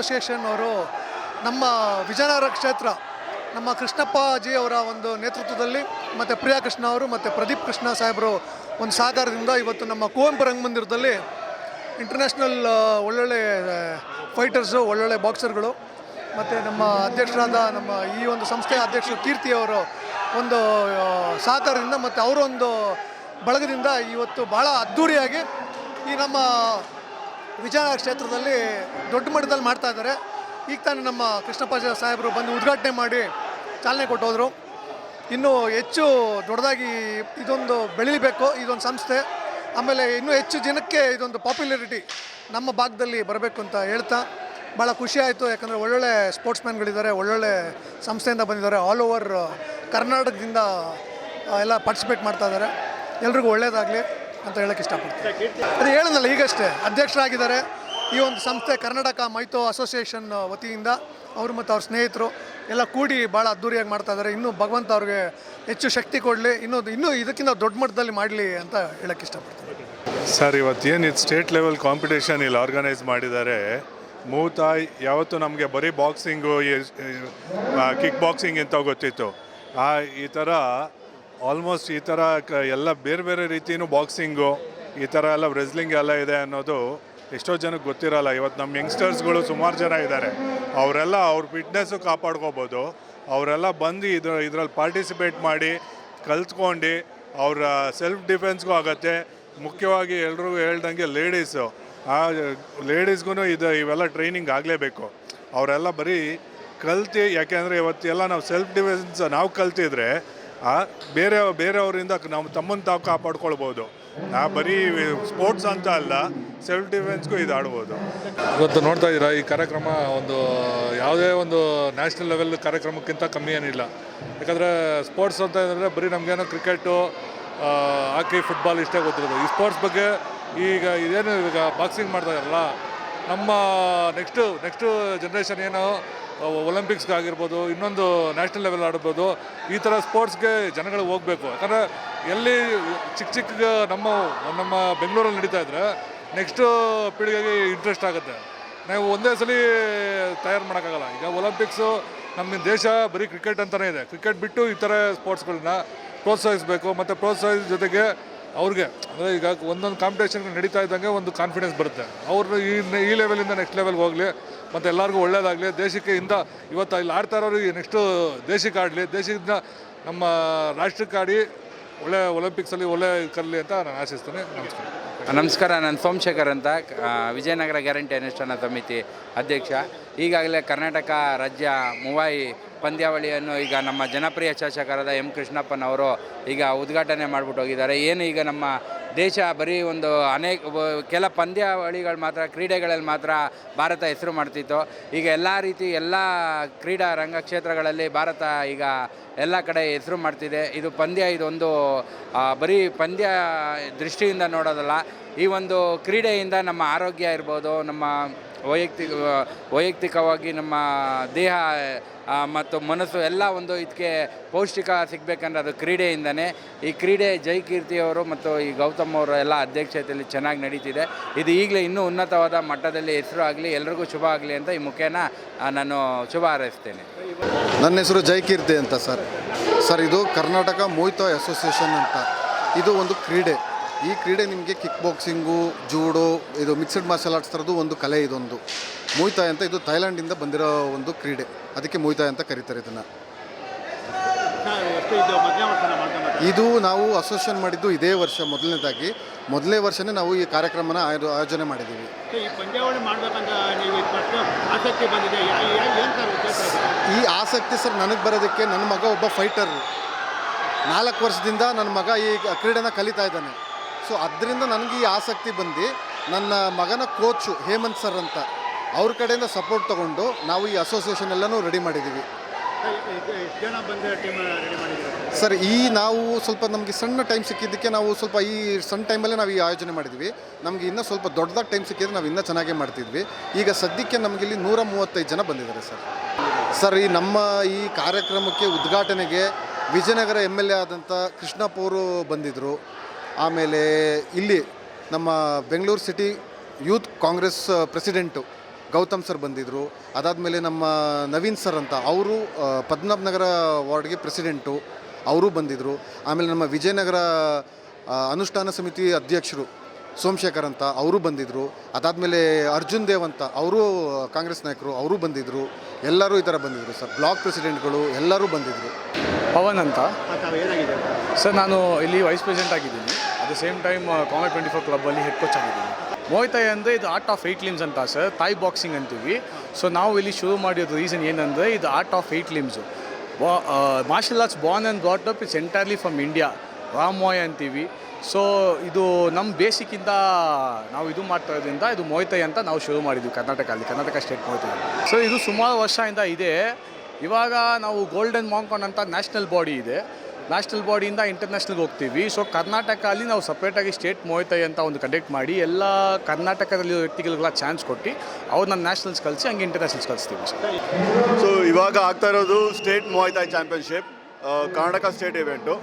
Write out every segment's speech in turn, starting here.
Association ಅವರು ನಮ್ಮ ವಿಜಯನಗರ ಕ್ಷೇತ್ರ, ನಮ್ಮ ಕೃಷ್ಣಪ್ಪ ಜಿ ಅವರ ಒಂದು ನೇತೃತ್ವದಲ್ಲಿ ಮತ್ತು ಪ್ರಿಯಾ ಕೃಷ್ಣ ಅವರು ಮತ್ತು ಪ್ರದೀಪ್ ಕೃಷ್ಣ ಸಾಹೇಬರು ಒಂದು ಸಹಕಾರದಿಂದ ಇವತ್ತು ನಮ್ಮ ಕುವೆಂಪು ರಂಗಮಂದಿರದಲ್ಲಿ ಇಂಟರ್ನ್ಯಾಷನಲ್ ಒಳ್ಳೊಳ್ಳೆ ಫೈಟರ್ಸು ಒಳ್ಳೊಳ್ಳೆ ಬಾಕ್ಸರ್ಗಳು ಮತ್ತು ನಮ್ಮ ಅಧ್ಯಕ್ಷರಾದ ನಮ್ಮ ಈ ಒಂದು ಸಂಸ್ಥೆಯ ಅಧ್ಯಕ್ಷರು ಕೀರ್ತಿ ಅವರು ಒಂದು ಸಹಕಾರದಿಂದ ಮತ್ತು ಅವರೊಂದು ಬಳಗದಿಂದ ಇವತ್ತು ಭಾಳ ಅದ್ಧೂರಿಯಾಗಿ ಈ ನಮ್ಮ ವಿಜಯನಗರ ಕ್ಷೇತ್ರದಲ್ಲಿ ದೊಡ್ಡ ಮಟ್ಟದಲ್ಲಿ ಮಾಡ್ತಾ ಇದ್ದಾರೆ. ಈಗ ತಾನೇ ನಮ್ಮ ಕೃಷ್ಣಪ್ಪ ಸಾಹೇಬರು ಬಂದು ಉದ್ಘಾಟನೆ ಮಾಡಿ ಚಾಲನೆ ಕೊಟ್ಟೋದ್ರು. ಇನ್ನೂ ಹೆಚ್ಚು ದೊಡ್ಡದಾಗಿ ಇದೊಂದು ಬೆಳೀಬೇಕು, ಇದೊಂದು ಸಂಸ್ಥೆ. ಆಮೇಲೆ ಇನ್ನೂ ಹೆಚ್ಚು ಜನಕ್ಕೆ ಇದೊಂದು ಪಾಪ್ಯುಲರಿಟಿ ನಮ್ಮ ಭಾಗದಲ್ಲಿ ಬರಬೇಕು ಅಂತ ಹೇಳ್ತಾ ಭಾಳ ಖುಷಿ ಆಯಿತು. ಯಾಕಂದರೆ ಒಳ್ಳೊಳ್ಳೆ ಸ್ಪೋರ್ಟ್ಸ್ಮ್ಯಾನ್ಗಳಿದ್ದಾರೆ, ಒಳ್ಳೊಳ್ಳೆ ಸಂಸ್ಥೆಯಿಂದ ಬಂದಿದ್ದಾರೆ. ಆಲ್ ಓವರ್ ಕರ್ನಾಟಕದಿಂದ ಎಲ್ಲ ಪಾರ್ಟಿಸಿಪೇಟ್ ಮಾಡ್ತಾ ಇದ್ದಾರೆ. ಎಲ್ರಿಗೂ ಒಳ್ಳೆಯದಾಗಲಿ ಅಂತ ಹೇಳಕ್ಕೆ ಇಷ್ಟಪಡ್ತೀನಿ. ಅದು ಹೇಳಿದ್ನಲ್ಲ ಈಗಷ್ಟೇ. ಅಧ್ಯಕ್ಷರಾಗಿದ್ದಾರೆ. ಈ ಒಂದು ಸಂಸ್ಥೆ ಕರ್ನಾಟಕ ಮೈತೋ ಅಸೋಸಿಯೇಷನ್ ವತಿಯಿಂದ ಅವರು ಮತ್ತು ಅವ್ರ ಸ್ನೇಹಿತರು ಎಲ್ಲ ಕೂಡಿ ಭಾಳ ಅದ್ದೂರಿಯಾಗಿ ಮಾಡ್ತಾ ಇದ್ದಾರೆ. ಇನ್ನೂ ಭಗವಂತ ಅವ್ರಿಗೆ ಹೆಚ್ಚು ಶಕ್ತಿ ಕೊಡಲಿ. ಇನ್ನೊಂದು ಇನ್ನೂ ಇದಕ್ಕಿಂತ ದೊಡ್ಡ ಮಟ್ಟದಲ್ಲಿ ಮಾಡಲಿ ಅಂತ ಹೇಳಕ್ಕೆ ಇಷ್ಟಪಡ್ತೀನಿ. ಸರ್, ಇವತ್ತೇನು ಇದು ಸ್ಟೇಟ್ ಲೆವೆಲ್ ಕಾಂಪಿಟೇಷನ್ ಇಲ್ಲಿ ಆರ್ಗನೈಸ್ ಮಾಡಿದ್ದಾರೆ. ಮೂತಾಯ್, ಯಾವತ್ತು ನಮಗೆ ಬರೀ ಬಾಕ್ಸಿಂಗು ಕಿಕ್ ಬಾಕ್ಸಿಂಗ್ ಅಂತ ಗೊತ್ತಿತ್ತು. ಆ, ಈ ಥರ ಆಲ್ಮೋಸ್ಟ್ ಈ ಥರ ಕ- ಎಲ್ಲ ಬೇರೆ ಬೇರೆ ರೀತಿಯೂ ಬಾಕ್ಸಿಂಗು, ಈ ಥರ ಎಲ್ಲ ರೆಸ್ಲಿಂಗ್ ಎಲ್ಲ ಇದೆ ಅನ್ನೋದು ಎಷ್ಟೋ ಜನಕ್ಕೆ ಗೊತ್ತಿರಲ್ಲ. ಇವತ್ತು ನಮ್ಮ ಯಂಗ್ಸ್ಟರ್ಸ್ಗಳು ಸುಮಾರು ಜನ ಇದ್ದಾರೆ. ಅವರೆಲ್ಲ ಅವ್ರ ಫಿಟ್ನೆಸ್ಸು ಕಾಪಾಡ್ಕೋಬೋದು. ಅವರೆಲ್ಲ ಬಂದು ಇದ್ರ, ಇದರಲ್ಲಿ ಪಾರ್ಟಿಸಿಪೇಟ್ ಮಾಡಿ, ಕಲ್ತ್ಕೊಂಡು ಅವರ ಸೆಲ್ಫ್ ಡಿಫೆನ್ಸ್ಗೂ ಆಗತ್ತೆ. ಮುಖ್ಯವಾಗಿ ಎಲ್ರಿಗೂ ಹೇಳ್ದಂಗೆ ಲೇಡೀಸು ಆ ಲೇಡೀಸ್ಗೂ ಇದು, ಇವೆಲ್ಲ ಟ್ರೈನಿಂಗ್ ಆಗಲೇಬೇಕು. ಅವರೆಲ್ಲ ಬರೀ ಕಲ್ತು, ಯಾಕೆಂದರೆ ಇವತ್ತೆಲ್ಲ ನಾವು ಸೆಲ್ಫ್ ಡಿಫೆನ್ಸ್ ನಾವು ಕಲ್ತಿದ್ರೆ ಬೇರೆ ಬೇರೆಯವರಿಂದ ನಾವು ತಮ್ಮನ್ನು ತಾವು ಕಾಪಾಡ್ಕೊಳ್ಬೋದು. ಆ ಬರೀ ಸ್ಪೋರ್ಟ್ಸ್ ಅಂತ ಅಲ್ಲ ಸೆಲ್ಫ್ ಡಿಫೆನ್ಸ್ಗೂ ಇದು ಆಡ್ಬೋದು ಇವತ್ತು ನೋಡ್ತಾ ಇದ್ದೀರಾ, ಈ ಕಾರ್ಯಕ್ರಮ ಒಂದು, ಯಾವುದೇ ಒಂದು ನ್ಯಾಷನಲ್ ಲೆವೆಲ್ ಕಾರ್ಯಕ್ರಮಕ್ಕಿಂತ ಕಮ್ಮಿ ಏನಿಲ್ಲ. ಯಾಕಂದರೆ ಸ್ಪೋರ್ಟ್ಸ್ ಅಂತ ಏನಂದರೆ ಬರೀ ನಮಗೇನೋ ಕ್ರಿಕೆಟು ಹಾಕಿ ಫುಟ್ಬಾಲ್ ಇಷ್ಟೇ ಗೊತ್ತಿರೋದು. ಈ ಸ್ಪೋರ್ಟ್ಸ್ ಬಗ್ಗೆ ಈಗ ಇದೇನು ಈಗ ಬಾಕ್ಸಿಂಗ್ ಮಾಡ್ತಾ ಇರಲ್ಲ ನಮ್ಮ ನೆಕ್ಸ್ಟು ನೆಕ್ಸ್ಟು ಜನ್ರೇಷನ್ ಏನು ಒಲಿಂಪಿಕ್ಸ್ಗೆ ಆಗಿರ್ಬೋದು ಇನ್ನೊಂದು ನ್ಯಾಷನಲ್ ಲೆವೆಲ್ ಆಡ್ಬೋದು, ಈ ಥರ ಸ್ಪೋರ್ಟ್ಸ್ಗೆ ಜನಗಳು ಹೋಗಬೇಕು. ಯಾಕಂದರೆ ಎಲ್ಲಿ ಚಿಕ್ಕ ಚಿಕ್ಕ ನಮ್ಮ ನಮ್ಮ ಬೆಂಗಳೂರಲ್ಲಿ ನಡೀತಾ ಇದ್ರೆ ನೆಕ್ಸ್ಟು ಪೀಳಿಗೆಗೆ ಇಂಟ್ರೆಸ್ಟ್ ಆಗುತ್ತೆ. ನಾವು ಒಂದೇ ಸಲ ತಯಾರು ಮಾಡೋಕ್ಕಾಗಲ್ಲ. ಈಗ ಒಲಿಂಪಿಕ್ಸು ನಮ್ಮ ದೇಶ ಬರೀ ಕ್ರಿಕೆಟ್ ಅಂತಲೇ ಇದೆ. ಕ್ರಿಕೆಟ್ ಬಿಟ್ಟು ಈ ಥರ ಸ್ಪೋರ್ಟ್ಸ್ಗಳನ್ನ ಪ್ರೋತ್ಸಾಹಿಸಬೇಕು, ಮತ್ತು ಪ್ರೋತ್ಸಾಹಿಸ ಜೊತೆಗೆ ಅವ್ರಿಗೆ, ಅಂದರೆ ಈಗ ಒಂದೊಂದು ಕಾಂಪಿಟೇಷನ್ ನಡೀತಾ ಇದ್ದಂಗೆ ಒಂದು ಕಾನ್ಫಿಡೆನ್ಸ್ ಬರುತ್ತೆ. ಅವರು ಈ ಈ ಲೆವೆಲಿಂದ ನೆಕ್ಸ್ಟ್ ಲೆವೆಲ್ಗೆ ಹೋಗಲಿ, ಮತ್ತು ಎಲ್ಲರಿಗೂ ಒಳ್ಳೇದಾಗಲಿ ದೇಶಕ್ಕೆ ಇಂದ ಇವತ್ತು ಇಲ್ಲಿ ಆಡ್ತಾ ಇರೋರು ನೆಕ್ಸ್ಟು ದೇಶಕ್ಕೆ ಆಡಲಿ, ದೇಶದಿಂದ ನಮ್ಮ ರಾಷ್ಟ್ರಕ್ಕೆ ಆಡಿ, ಒಳ್ಳೆ ಒಲಿಂಪಿಕ್ಸಲ್ಲಿ ಒಳ್ಳೆ ಕರಲಿ ಅಂತ ನಾನು ಆಶಿಸ್ತೇನೆ. ನಮಸ್ಕಾರ. ನಮಸ್ಕಾರ, ನಾನು ಸೋಮಶೇಖರ್ ಅಂತ ವಿಜಯನಗರ ಗ್ಯಾರಂಟಿ ಅನುಷ್ಠಾನ ಸಮಿತಿ ಅಧ್ಯಕ್ಷ. ಈಗಾಗಲೇ ಕರ್ನಾಟಕ ರಾಜ್ಯ ಮೂವಾಯಿ ಪಂದ್ಯಾವಳಿಯನ್ನು ಈಗ ನಮ್ಮ ಜನಪ್ರಿಯ ಶಾಸಕರಾದ ಎಂ ಕೃಷ್ಣಪ್ಪನವರು ಈಗ ಉದ್ಘಾಟನೆ ಮಾಡಿಬಿಟ್ಟು ಹೋಗಿದ್ದಾರೆ. ಏನು ಈಗ ನಮ್ಮ ದೇಶ ಬರೀ ಒಂದು ಅನೇಕ ಕೆಲ ಪಂದ್ಯಾವಳಿಗಳು ಮಾತ್ರ, ಕ್ರೀಡೆಗಳಲ್ಲಿ ಮಾತ್ರ ಭಾರತ ಹೆಸರು ಮಾಡ್ತಿತ್ತು. ಈಗ ಎಲ್ಲ ರೀತಿ ಎಲ್ಲ ಕ್ರೀಡಾ ರಂಗಕ್ಷೇತ್ರಗಳಲ್ಲಿ ಭಾರತ ಈಗ ಎಲ್ಲ ಕಡೆ ಹೆಸರು ಮಾಡ್ತಿದೆ. ಇದು ಪಂದ್ಯ, ಇದೊಂದು ಬರೀ ಪಂದ್ಯ ದೃಷ್ಟಿಯಿಂದ ನೋಡೋದಲ್ಲ, ಈ ಒಂದು ಕ್ರೀಡೆಯಿಂದ ನಮ್ಮ ಆರೋಗ್ಯ ಇರ್ಬೋದು, ನಮ್ಮ ವೈಯಕ್ತಿಕ, ವೈಯಕ್ತಿಕವಾಗಿ ನಮ್ಮ ದೇಹ ಮತ್ತು ಮನಸ್ಸು ಎಲ್ಲ ಒಂದು ಇದಕ್ಕೆ ಪೌಷ್ಟಿಕ ಸಿಗಬೇಕಂದ್ರೆ ಅದು ಕ್ರೀಡೆಯಿಂದನೇ. ಈ ಕ್ರೀಡೆ ಜೈಕೀರ್ತಿಯವರು ಮತ್ತು ಈ ಗೌತಮ್ ಅವರು ಎಲ್ಲ ಅಧ್ಯಕ್ಷತೆಯಲ್ಲಿ ಚೆನ್ನಾಗಿ ನಡೀತಿದೆ. ಇದು ಈಗಲೇ ಇನ್ನೂ ಉನ್ನತವಾದ ಮಟ್ಟದಲ್ಲಿ ಹೆಸರು ಆಗಲಿ, ಎಲ್ರಿಗೂ ಶುಭ ಆಗಲಿ ಅಂತ ಈ ಮುಖೇನ ನಾನು ಶುಭ ಹಾರೈಸ್ತೇನೆ. ನನ್ನ ಹೆಸರು ಜೈಕೀರ್ತಿ ಅಂತ ಸರ್. ಸರ್, ಇದು ಕರ್ನಾಟಕ ಮೋಹಿತೋ ಅಸೋಸಿಯೇಷನ್ ಅಂತ. ಇದು ಒಂದು ಕ್ರೀಡೆ. ಈ ಕ್ರೀಡೆ ನಿಮಗೆ ಕಿಕ್ ಬಾಕ್ಸಿಂಗು ಜೂಡೋ ಇದು ಮಿಕ್ಸ್ಡ್ ಮಾರ್ಷಲ್ ಆರ್ಟ್ಸ್ ಥರದ್ದು ಒಂದು ಕಲೆ ಇದೊಂದು. ಮೊಯ್ತಾಯ್ ಅಂತ ಇದು ಥೈಲ್ಯಾಂಡಿಂದ ಬಂದಿರೋ ಒಂದು ಕ್ರೀಡೆ. ಅದಕ್ಕೆ ಮೊಯ್ತಾಯ್ ಅಂತ ಕರೀತಾರೆ ಇದನ್ನು. ಇದು ನಾವು ಅಸೋಸಿಯೇಷನ್ ಮಾಡಿದ್ದು ಇದೇ ವರ್ಷ ಮೊದಲನೇದಾಗಿ. ಮೊದಲನೇ ವರ್ಷನೇ ನಾವು ಈ ಕಾರ್ಯಕ್ರಮನ ಆಯೋ- ಆಯೋಜನೆ ಮಾಡಿದ್ದೀವಿ. ಈ ಆಸಕ್ತಿ ಸರ್ ನನಗೆ ಬರೋದಕ್ಕೆ ನನ್ನ ಮಗ ಒಬ್ಬ ಫೈಟರ್. ನಾಲ್ಕು ವರ್ಷದಿಂದ ನನ್ನ ಮಗ ಈ ಕ್ರೀಡೆನ ಕಲಿತಾ ಇದ್ದಾನೆ. ಸೊ ಅದರಿಂದ ನನಗೆ ಈ ಆಸಕ್ತಿ ಬಂದು ನನ್ನ ಮಗನ ಕೋಚು ಹೇಮಂತ್ ಸರ್ ಅಂತ ಅವ್ರ ಕಡೆಯಿಂದ ಸಪೋರ್ಟ್ ತೊಗೊಂಡು ನಾವು ಈ ಅಸೋಸಿಯೇಷನ್ ಎಲ್ಲನೂ ರೆಡಿ ಮಾಡಿದ್ದೀವಿ. ಸರ್ ಈ ನಾವು ಸ್ವಲ್ಪ ನಮಗೆ ಸಣ್ಣ ಟೈಮ್ ಸಿಕ್ಕಿದ್ದಕ್ಕೆ ನಾವು ಸ್ವಲ್ಪ ಈ ಸಣ್ಣ ಟೈಮಲ್ಲೇ ನಾವು ಈ ಆಯೋಜನೆ ಮಾಡಿದ್ವಿ ನಮಗೆ ಇನ್ನೂ ಸ್ವಲ್ಪ ದೊಡ್ಡದಾಗಿ ಟೈಮ್ ಸಿಕ್ಕಿದ್ರೆ ನಾವು ಇನ್ನೂ ಚೆನ್ನಾಗೇ ಮಾಡ್ತಿದ್ವಿ. ಈಗ ಸದ್ಯಕ್ಕೆ ನಮಗೆ ಇಲ್ಲಿ ನೂರ ಮೂವತ್ತೈದು ಜನ ಬಂದಿದ್ದಾರೆ ಸರ್ ಸರ್ ಈ ನಮ್ಮ ಈ ಕಾರ್ಯಕ್ರಮಕ್ಕೆ ಉದ್ಘಾಟನೆಗೆ ವಿಜಯನಗರ ಎಂ ಎಲ್ ಎ ಆದಂಥ ಕೃಷ್ಣಪ್ಪ ಅವರು ಬಂದಿದ್ದರು ಆಮೇಲೆ ಇಲ್ಲಿ ನಮ್ಮ Bengaluru city youth Congress president Gautam sir ಬಂದಿದ್ದರು ಅದಾದಮೇಲೆ ನಮ್ಮ ನವೀನ್ ಸರ್ ಅಂತ, ಅವರು ಪದ್ಮನಾಭ ನಗರ ವಾರ್ಡ್ಗೆ ಪ್ರೆಸಿಡೆಂಟು ಅವರು ಬಂದಿದ್ದರು ಆಮೇಲೆ ನಮ್ಮ ವಿಜಯನಗರ ಅನುಷ್ಠಾನ ಸಮಿತಿ ಅಧ್ಯಕ್ಷರು ಸೋಮಶೇಖರ್ ಅಂತ, ಅವರು ಬಂದಿದ್ದರು ಅದಾದಮೇಲೆ ಅರ್ಜುನ್ ದೇವ್ ಅಂತ, ಅವರು ಕಾಂಗ್ರೆಸ್ ನಾಯಕರು, ಅವರು ಬಂದಿದ್ದರು ಎಲ್ಲರೂ ಈ ಥರ ಬಂದಿದ್ದರು ಸರ್. ಬ್ಲಾಕ್ ಪ್ರೆಸಿಡೆಂಟ್ಗಳು ಎಲ್ಲರೂ ಬಂದಿದ್ದರು ಪವನ್ ಅಂತ. ಸರ್ ನಾನು ಇಲ್ಲಿ ವೈಸ್ ಪ್ರೆಸಿಡೆಂಟ್ ಆಗಿದ್ದೀನಿ. ಅಟ್ ದ ಸೇಮ್ ಟೈಮ್ ಕಾಮೆ ಟ್ವೆಂಟಿ ಫೋರ್ ಕ್ಲಬ್ಬಲ್ಲಿ ಹೆಡ್ ಕೋಚ್ ಆಗಿದ್ದೀನಿ. ಮೋಯ್ತಾಯ್ ಅಂದರೆ ಇದು ಆರ್ಟ್ ಆಫ್ ಏಯ್ಟ್ ಲಿಮ್ಸ್ ಅಂತ ಸರ್ ತಾಯ್ ಬಾಕ್ಸಿಂಗ್ ಅಂತೀವಿ. ಸೊ ನಾವು ಇಲ್ಲಿ ಶುರು ಮಾಡಿರೋದು ರೀಸನ್ ಏನಂದರೆ ಇದು art of eight limbs martial arts born and brought up it's entirely from India ರಾಮೋಯ್ ಅಂತೀವಿ. ಸೊ ಇದು ನಮ್ಮ ಬೇಸಿಕ್ಕಿಂದ ನಾವು ಇದು ಮಾಡ್ತಾ ಇರೋದ್ರಿಂದ ಇದು ಮೋಯ್ತಾಯ್ ಅಂತ ನಾವು ಶುರು ಮಾಡಿದ್ವಿ ಕರ್ನಾಟಕದಲ್ಲಿ ಕರ್ನಾಟಕ ಸ್ಟೇಟ್ ಮೋಯ್ತಾಯ್ ಸೊ ಇದು ಸುಮಾರು ವರ್ಷದಿಂದ ಇದೆ. ಇವಾಗ ನಾವು ಗೋಲ್ಡನ್ ಮಾಂಕಾನ್ ಅಂತ ನ್ಯಾಷನಲ್ ಬಾಡಿ ಇದೆ. ನ್ಯಾಷನಲ್ ಬಾಡಿಯಿಂದ ಇಂಟರ್ನ್ಯಾಷನಲ್ಗೆ ಹೋಗ್ತೀವಿ. ಸೊ ಕರ್ನಾಟಕದಲ್ಲಿ ನಾವು ಸಪ್ರೇಟಾಗಿ ಸ್ಟೇಟ್ ಮೋಯ್ತಾಯಿ ಅಂತ ಒಂದು ಕಂಡಕ್ಟ್ ಮಾಡಿ, ಎಲ್ಲ ಕರ್ನಾಟಕದಲ್ಲಿ ವ್ಯಕ್ತಿಗಳಿಗೆಲ್ಲ ಚಾನ್ಸ್ ಕೊಟ್ಟು ಅವ್ರನ್ನ ನ್ಯಾಷನಲ್ಸ್ ಕಲಿಸಿ ಹಂಗೆ ಇಂಟರ್ನ್ಯಾಷನಲ್ಸ್ ಕಳಿಸ್ತೀವಿ. ಸರ್ ಸೊ ಇವಾಗ ಆಗ್ತಾ ಇರೋದು state Muay Thai championship Karnataka state event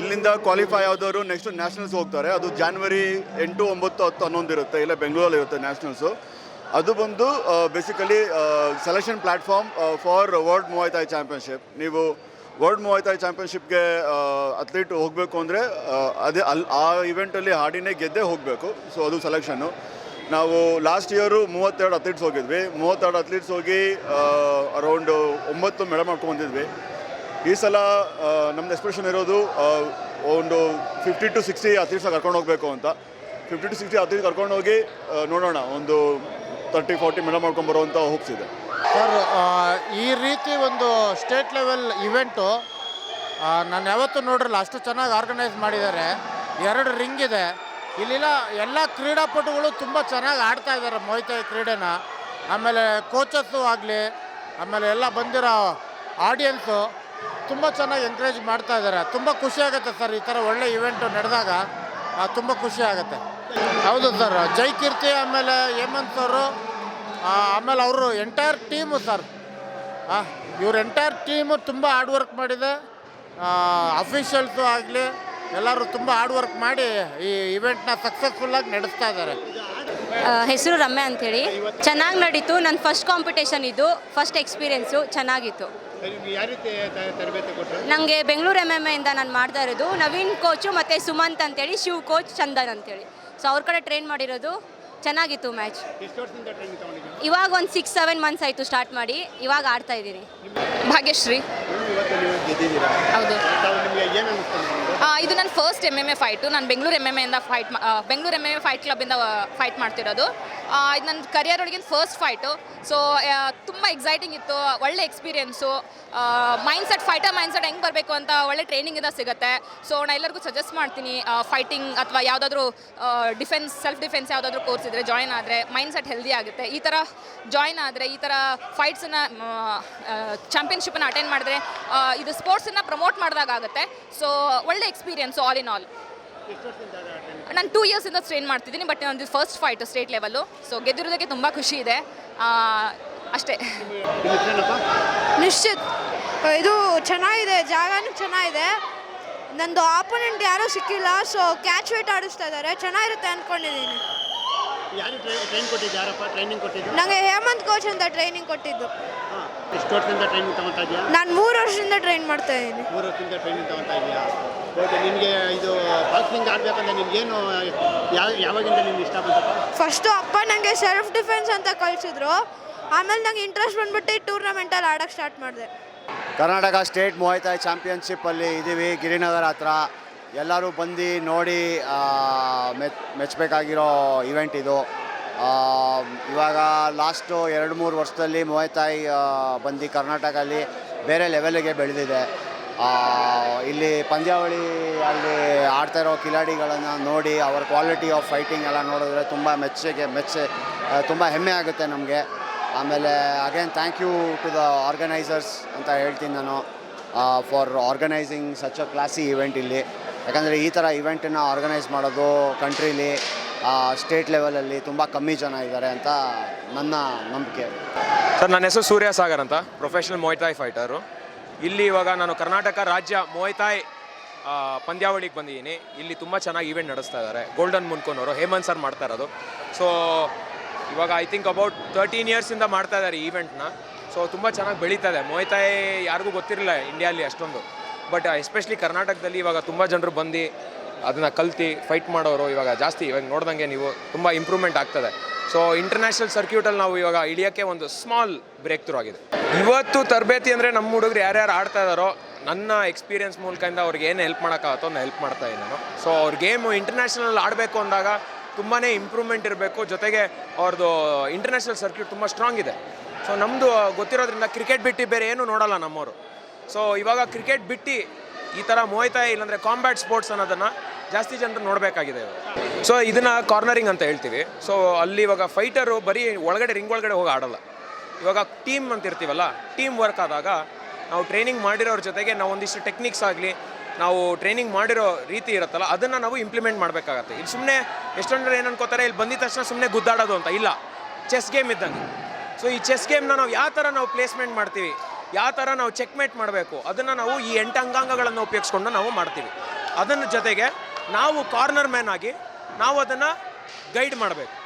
ಇಲ್ಲಿಂದ ಕ್ವಾಲಿಫೈ ಆದವರು ನೆಕ್ಸ್ಟ್ ನ್ಯಾಷನಲ್ಸ್ ಹೋಗ್ತಾರೆ. ಅದು ಜಾನ್ವರಿ ಎಂಟು ಒಂಬತ್ತು ಹತ್ತು ಹನ್ನೊಂದು ಇರುತ್ತೆ. ಇಲ್ಲ ಬೆಂಗಳೂರಲ್ಲಿ ಇರುತ್ತೆ ನ್ಯಾಷನಲ್ಸು ಅದು ಬಂದು basically selection platform for world Muay Thai championship ನೀವು ವರ್ಲ್ಡ್ ಮೊಯ್ತಾಯ್ ಚಾಂಪಿಯನ್ಶಿಪ್ಗೆ ಅಥ್ಲೀಟ್ ಹೋಗಬೇಕು ಅಂದರೆ ಅದೇ ಅಲ್ಲಿ ಆ ಇವೆಂಟಲ್ಲಿ ಹಾಡಿನೇ ಗೆದ್ದೇ ಹೋಗಬೇಕು. ಸೊ ಅದು ಸೆಲೆಕ್ಷನ್ನು ನಾವು ಲಾಸ್ಟ್ ಇಯರು ಮೂವತ್ತೆರಡು ಅಥ್ಲೀಟ್ಸ್ ಹೋಗಿದ್ವಿ. ಮೂವತ್ತೆರಡು ಅಥ್ಲೀಟ್ಸ್ ಹೋಗಿ ಅರೌಂಡು ಒಂಬತ್ತು ಮೆಡಲ್ ಮಾಡ್ಕೊಂಡು ಈ ಸಲ ನಮ್ದು ಎಕ್ಸ್ಪ್ರೆಷನ್ ಇರೋದು ಒಂದು ಫಿಫ್ಟಿ ಟು ಸಿಕ್ಸ್ಟಿ ಅಥ್ಲೀಟ್ಸ್ನ ಕರ್ಕೊಂಡು ಹೋಗಬೇಕು ಅಂತ. ಫಿಫ್ಟಿ ಟು ಸಿಕ್ಸ್ಟಿ ಅಥ್ಲೀಟ್ಸ್ ಕರ್ಕೊಂಡು ಹೋಗಿ ನೋಡೋಣ. ಒಂದು ತರ್ಟಿ ಫೋರ್ಟಿ ಮೆಡಲ್ ಮಾಡ್ಕೊಂಡು ಬರುವಂಥ ಹೋಪ್ಸ್ ಇದೆ. ಸರ್ ಈ ರೀತಿ ಒಂದು ಸ್ಟೇಟ್ ಲೆವೆಲ್ ಇವೆಂಟು ನಾನು ಯಾವತ್ತೂ ನೋಡಿರಲ್ಲ, ಅಷ್ಟು ಚೆನ್ನಾಗಿ ಆರ್ಗನೈಸ್ ಮಾಡಿದ್ದಾರೆ. ಎರಡು ರಿಂಗ್ ಇದೆ. ಇಲ್ಲಿಲ್ಲ ಎಲ್ಲ ಕ್ರೀಡಾಪಟುಗಳು ತುಂಬ ಚೆನ್ನಾಗಿ ಆಡ್ತಾ ಇದ್ದಾರೆ ಮೊಯ್ತಾಯಿ ಕ್ರೀಡೆನ. ಆಮೇಲೆ ಕೋಚಸ್ಸು ಆಗಲಿ, ಆಮೇಲೆ ಎಲ್ಲ ಬಂದಿರೋ ಆಡಿಯನ್ಸು ತುಂಬ ಚೆನ್ನಾಗಿ ಎನ್ಕರೇಜ್ ಮಾಡ್ತಾ ಇದ್ದಾರೆ. ತುಂಬ ಖುಷಿ ಆಗುತ್ತೆ ಸರ್ ಈ ಥರ ಒಳ್ಳೆ ಇವೆಂಟು ನಡೆದಾಗ. ತುಂಬ ಖುಷಿ ಆಗುತ್ತೆ. ಹೌದು ಸರ್. ಜೈ ಕೀರ್ತಿ ಆಮೇಲೆ ಹೇಮಂತ್ ಅವರು ಆಮೇಲೆ ಅವರು ಎಂಟೈರ್ ಟೀಮು ಸರ್. ಇವ್ರ ಎಂಟೈರ್ ಟೀಮು ತುಂಬ ಹಾರ್ಡ್ ವರ್ಕ್ ಮಾಡಿದೆ. ಅಫಿಷಿಯಲ್ಸು ಆಗಲಿ ಎಲ್ಲರೂ ತುಂಬ ಹಾರ್ಡ್ ವರ್ಕ್ ಮಾಡಿ ಈ ಇವೆಂಟ್ನ ಸಕ್ಸಸ್ಫುಲ್ಲಾಗಿ ನಡೆಸ್ತಾ ಇದ್ದಾರೆ ಹೆಸರು ರಮ್ಯ ಅಂಥೇಳಿ ಚೆನ್ನಾಗಿ ನಡೀತು. ನನ್ನ ಫಸ್ಟ್ ಕಾಂಪಿಟೇಷನ್ ಇದು. ಫಸ್ಟ್ ಎಕ್ಸ್ಪೀರಿಯೆನ್ಸು ಚೆನ್ನಾಗಿತ್ತು. ನಿಮ್ಗೆ ಯಾವ ರೀತಿ ತರಬೇತಿ ಕೊಟ್ಟರು ನನಗೆ ಬೆಂಗಳೂರು ಎಂ ಎಂ ಎಂದ ನಾನು ಮಾಡ್ತಾ ಇರೋದು. ನವೀನ್ ಕೋಚು ಮತ್ತು ಸುಮಂತ್ ಅಂತೇಳಿ ಶಿವ್ ಕೋಚ್ ಚಂದನ್ ಅಂತೇಳಿ. ಸೊ ಅವ್ರ ಕಡೆ ಟ್ರೈನ್ ಮಾಡಿರೋದು ಚೆನ್ನಾಗಿತ್ತು ಮ್ಯಾಚ್ ಇವಾಗ ಒಂದು ಸಿಕ್ಸ್ ಸೆವೆನ್ ಮಂತ್ಸ್ ಆಯಿತು ಸ್ಟಾರ್ಟ್ ಮಾಡಿ. ಇವಾಗ ಆಡ್ತಾ ಇದ್ದೀನಿ. ಭಾಗ್ಯಶ್ರೀ. ಹೌದು. First M M A fight ನಾನು Bengaluru M M ಎಯಿಂದ fight Bengaluru M M A fight ಕ್ಲಬ್ಬಿಂದ fight ಮಾಡ್ತಿರೋದು. ಇದು ನನ್ನ ಕರಿಯರ್ ಒಳಗಿನ ಫಸ್ಟ್ ಫೈಟು ಸೊ ತುಂಬ ಎಕ್ಸೈಟಿಂಗ್ ಇತ್ತು. ಒಳ್ಳೆ experience mind set fighter mind set ಹೆಂಗೆ ಬರಬೇಕು ಅಂತ ಒಳ್ಳೆ ಟ್ರೈನಿಂಗ್ ಟ್ರೈನಿಂಗಿಂದ ಸಿಗುತ್ತೆ. ಸೊ ನಾನು ಎಲ್ಲರಿಗೂ ಸಜೆಸ್ಟ್ ಮಾಡ್ತೀನಿ ಫೈಟಿಂಗ್ ಅಥವಾ ಯಾವುದಾದ್ರೂ ಡಿಫೆನ್ಸ್ ಸೆಲ್ಫ್ ಡಿಫೆನ್ಸ್ ಯಾವುದಾದ್ರೂ ಕೋರ್ಸ್ ಇದ್ದರೆ ಜಾಯ್ನ್ ಆದರೆ ಮೈಂಡ್ ಸೆಟ್ ಹೆಲ್ದಿ ಆಗುತ್ತೆ. ಈ ಥರ ಜಾಯ್ನ್ ಆದರೆ, ಈ ಥರ ಫೈಟ್ಸನ್ನು ಚಾಂಪಿಯನ್ಶಿಪ್ಪನ್ನು ಅಟೆಂಡ್ ಮಾಡಿದ್ರೆ ಇದು ಸ್ಪೋರ್ಟ್ಸನ್ನು ಪ್ರಮೋಟ್ ಮಾಡಿದಾಗ ಆಗುತ್ತೆ. ಸೊ ಒಳ್ಳೆ ಎಕ್ಸ್ಪೀರಿಯನ್ಸು ಆಲ್ ಇನ್ ಆಲ್ ನಾನು ಟೂ ಇಯರ್ಸಿಂದ ಟ್ರೈನ್ ಮಾಡ್ತಿದ್ದೀನಿ ಬಟ್ ನಂದು first fight state level so ಗೆದ್ದಿರೋದಕ್ಕೆ ತುಂಬ ಖುಷಿ ಇದೆ. ಅಷ್ಟೇ. ನಿಶ್ಚಿತ್. ಇದು ಚೆನ್ನಾಗಿದೆ ಜಾಗನೂ ಚೆನ್ನಾಗಿದೆ. ನಂದು ಆಪೋನೆಂಟ್ ಯಾರೂ ಸಿಕ್ಕಿಲ್ಲ ಸೊ ಕ್ಯಾಚ್ ವೇಟ್ ಆಡಿಸ್ತಾ ಇದ್ದಾರೆ. ಚೆನ್ನಾಗಿರುತ್ತೆ ಅಂದ್ಕೊಂಡಿದ್ದೀನಿ ನನಗೆ ಹೇಮಂತ್ ಕೋಚ್ ಅಂತ ಟ್ರೈನಿಂಗ್ ಕೊಟ್ಟಿದ್ದು. ಎಷ್ಟು ವರ್ಷದಿಂದ ಟ್ರೈನಿಂಗ್ ತಗೊತಾ ಇದೆಯಾ? ನಾನು ಮೂರು ವರ್ಷದಿಂದ ಟ್ರೈನ್ ಮಾಡ್ತಾ ಇದ್ದೀನಿ. ಮೂರು ವರ್ಷದಿಂದ ಟ್ರೈನಿಂಗ್ ತಗೊತಾ ಇದೆಯಾ? ಓಕೆ ನಿಮಗೆ ಇದು ಬಾಕ್ಸಿಂಗ್ ಆಡಬೇಕಂದ್ರೆ ನಿಮ್ಗೇನು ಯಾವ ಯಾವಾಗಿಂದ ನಿಮ್ಗೆ ಇಷ್ಟ ಬಂತಪ್ಪ? ಫಸ್ಟು ಅಪ್ಪ ನನಗೆ ಸೆಲ್ಫ್ ಡಿಫೆನ್ಸ್ ಅಂತ ಕಳಿಸಿದ್ರು. ಆಮೇಲೆ ನಂಗೆ ಇಂಟ್ರೆಸ್ಟ್ ಬಂದ್ಬಿಟ್ಟು ಈ ಟೂರ್ನಮೆಂಟಲ್ಲಿ ಆಡೋಕ್ಕೆ ಸ್ಟಾರ್ಟ್ ಮಾಡಿದೆ. ಕರ್ನಾಟಕ ಸ್ಟೇಟ್ ಮೊಯ್ತಾಯ್ ಚಾಂಪಿಯನ್ಶಿಪ್ಪಲ್ಲಿ ಇದ್ದೀವಿ ಗಿರಿನಗರ ಹತ್ರ. ಎಲ್ಲರೂ ಬಂದು ನೋಡಿ ಮೆಚ್ಚಬೇಕಾಗಿರೋ ಇವೆಂಟ್ ಇದು. ಇವಾಗ ಲಾಸ್ಟು ಎರಡು ಮೂರು ವರ್ಷದಲ್ಲಿ ಮೊಯ್ತಾಯಿ ಬಂದು ಕರ್ನಾಟಕದಲ್ಲಿ ಬೇರೆ ಲೆವೆಲ್ಗೆ ಬೆಳೆದಿದೆ. ಇಲ್ಲಿ ಪಂದ್ಯಾವಳಿ ಅಲ್ಲಿ ಆಡ್ತಾ ಇರೋ ಕಿಲಾಡಿಗಳನ್ನು ನೋಡಿ ಅವರ ಕ್ವಾಲಿಟಿ ಆಫ್ ಫೈಟಿಂಗ್ ಎಲ್ಲ ನೋಡಿದ್ರೆ ತುಂಬ ಮೆಚ್ಚಗೆ, ಮೆಚ್ಚೆ ತುಂಬ ಹೆಮ್ಮೆ ಆಗುತ್ತೆ ನಮಗೆ. ಆಮೇಲೆ again thank you to the organisers ಅಂತ ಹೇಳ್ತೀನಿ ನಾನು. For organising such a classy event ಇಲ್ಲಿ. ಯಾಕಂದರೆ ಈ ಥರ ಇವೆಂಟನ್ನು ಆರ್ಗನೈಸ್ ಮಾಡೋದು ಕಂಟ್ರೀಲಿ ಸ್ಟೇಟ್ ಲೆವೆಲಲ್ಲಿ ತುಂಬ ಕಮ್ಮಿ ಜನ ಇದ್ದಾರೆ ಅಂತ ನನ್ನ ನಂಬಿಕೆ. ಸರ್, ನನ್ನ ಹೆಸರು ಸೂರ್ಯ ಸಾಗರ್ ಅಂತ ಪ್ರೊಫೆಷನಲ್ ಮೊಯ್ತಾಯ್ ಫೈಟರು ಇಲ್ಲಿ ಇವಾಗ ನಾನು ಕರ್ನಾಟಕ ರಾಜ್ಯ ಮೊಯ್ತಾಯ್ ಪಂದ್ಯಾವಳಿಗೆ ಬಂದಿದ್ದೀನಿ. ಇಲ್ಲಿ ತುಂಬ ಚೆನ್ನಾಗಿ ಈವೆಂಟ್ ನಡೆಸ್ತಾ ಇದ್ದಾರೆ ಗೋಲ್ಡನ್ ಮುನ್ಕೋನವರು ಹೇಮಂತ್ ಸರ್ ಮಾಡ್ತಾ ಇರೋದು. ಸೊ ಇವಾಗ ಐ ಥಿಂಕ್ ಅಬೌಟ್ ತರ್ಟೀನ್ ಇಯರ್ಸಿಂದ ಮಾಡ್ತಾ ಇದ್ದಾರೆ ಈವೆಂಟ್ನ ಸೊ ತುಂಬ ಚೆನ್ನಾಗಿ ಬೆಳೀತಾ ಇದೆ. ಮೊಯ್ತಾಯ್ ಯಾರಿಗೂ ಗೊತ್ತಿರಲಿಲ್ಲ ಇಂಡಿಯಾಲಿ ಅಷ್ಟೊಂದು. ಬಟ್ ಎಸ್ಪೆಷಲಿ ಕರ್ನಾಟಕದಲ್ಲಿ ಇವಾಗ ತುಂಬ ಜನರು ಬಂದು ಅದನ್ನು ಕಲ್ತು ಫೈಟ್ ಮಾಡೋರು ಇವಾಗ ಜಾಸ್ತಿ. ಇವಾಗ ನೋಡ್ದಂಗೆ ನೀವು ತುಂಬ ಇಂಪ್ರೂವ್ಮೆಂಟ್ ಆಗ್ತದೆ. ಸೊ ಇಂಟರ್ನ್ಯಾಷನಲ್ ಸರ್ಕ್ಯೂಟಲ್ಲಿ ನಾವು ಇವಾಗ ಇಳಿಯೋಕ್ಕೆ ಒಂದು ಸ್ಮಾಲ್ ಬ್ರೇಕ್ ಥ್ರೂ ಆಗಿದೆ. ಇವತ್ತು ತರಬೇತಿ ಅಂದರೆ ನಮ್ಮ ಹುಡುಗರು ಯಾರ್ಯಾರು ಆಡ್ತಾ ಇದ್ದಾರೋ ನನ್ನ ಎಕ್ಸ್ಪೀರಿಯನ್ಸ್ ಮೂಲಕದಿಂದ ಅವ್ರಿಗೆ ಏನು ಹೆಲ್ಪ್ ಮಾಡೋಕ್ಕಾಗತ್ತೋ ನಾನು ಹೆಲ್ಪ್ ಮಾಡ್ತಾ ನಾನು. ಸೊ ಅವ್ರ ಗೇಮು ಇಂಟರ್ನ್ಯಾಷನಲ್ ಆಡಬೇಕು ಅಂದಾಗ ತುಂಬಾ ಇಂಪ್ರೂವ್ಮೆಂಟ್ ಇರಬೇಕು. ಜೊತೆಗೆ ಅವ್ರದ್ದು ಇಂಟರ್ನ್ಯಾಷನಲ್ ಸರ್ಕ್ಯೂಟ್ ತುಂಬ ಸ್ಟ್ರಾಂಗ್ ಇದೆ. ಸೊ ನಮ್ಮದು ಗೊತ್ತಿರೋದ್ರಿಂದ ಕ್ರಿಕೆಟ್ ಬಿಟ್ಟು ಬೇರೆ ಏನೂ ನೋಡಲ್ಲ ನಮ್ಮವರು. ಸೊ ಇವಾಗ ಕ್ರಿಕೆಟ್ ಬಿಟ್ಟು ಈ ಥರ ಮೋಯ್ತಾಯಿ ಇಲ್ಲಾಂದರೆ ಕಾಂಬ್ಯಾಟ್ ಸ್ಪೋರ್ಟ್ಸ್ ಅನ್ನೋದನ್ನು ಜಾಸ್ತಿ ಜನರು ನೋಡಬೇಕಾಗಿದೆ ಸೊ ಇದನ್ನು ಕಾರ್ನರಿಂಗ್ ಅಂತ ಹೇಳ್ತೀವಿ. ಸೊ ಅಲ್ಲಿ ಇವಾಗ ಫೈಟರು ಬರೀ ಒಳಗಡೆ ರಿಂಗ್ ಒಳಗಡೆ ಹೋಗಿ ಆಡಲ್ಲ. ಇವಾಗ ಟೀಮ್ ಅಂತ ಇರ್ತೀವಲ್ಲ ಟೀಮ್ ವರ್ಕ್ ಆದಾಗ ನಾವು ಟ್ರೈನಿಂಗ್ ಮಾಡಿರೋರ ಜೊತೆಗೆ ನಾವು ಒಂದಿಷ್ಟು ಟೆಕ್ನಿಕ್ಸ್ ಆಗಲಿ, ನಾವು ಟ್ರೈನಿಂಗ್ ಮಾಡಿರೋ ರೀತಿ ಇರುತ್ತಲ್ಲ, ಅದನ್ನು ನಾವು ಇಂಪ್ಲಿಮೆಂಟ್ ಮಾಡಬೇಕಾಗತ್ತೆ. ಇಲ್ಲಿ ಸುಮ್ಮನೆ ಎಷ್ಟೊಂದು ಏನು ಅನ್ಕೋತಾರೆ, ಇಲ್ಲಿ ಬಂದಿದ ತಕ್ಷಣ ಸುಮ್ಮನೆ ಗುದ್ದಾಡೋದು ಅಂತ ಇಲ್ಲ. ಚೆಸ್ ಗೇಮ್ ಇದ್ದಂಗೆ. ಸೊ ಈ ಚೆಸ್ ಗೇಮ್ನ ನಾವು ಯಾವ ಥರ ನಾವು ಪ್ಲೇಸ್ಮೆಂಟ್ ಮಾಡ್ತೀವಿ ಯಾವ ಥರ ನಾವು ಚೆಕ್ಮೇಟ್ ಮಾಡಬೇಕು, ಅದನ್ನು ನಾವು ಈ ಎಂಟು ಅಂಗಾಂಗಗಳನ್ನು ಉಪಯೋಗಿಸ್ಕೊಂಡು ನಾವು ಮಾಡ್ತೀವಿ. ಅದನ್ನ ಜೊತೆಗೆ ನಾವು ಕಾರ್ನರ್ ಮ್ಯಾನ್ ಆಗಿ ನಾವು ಅದನ್ನು ಗೈಡ್ ಮಾಡಬೇಕು.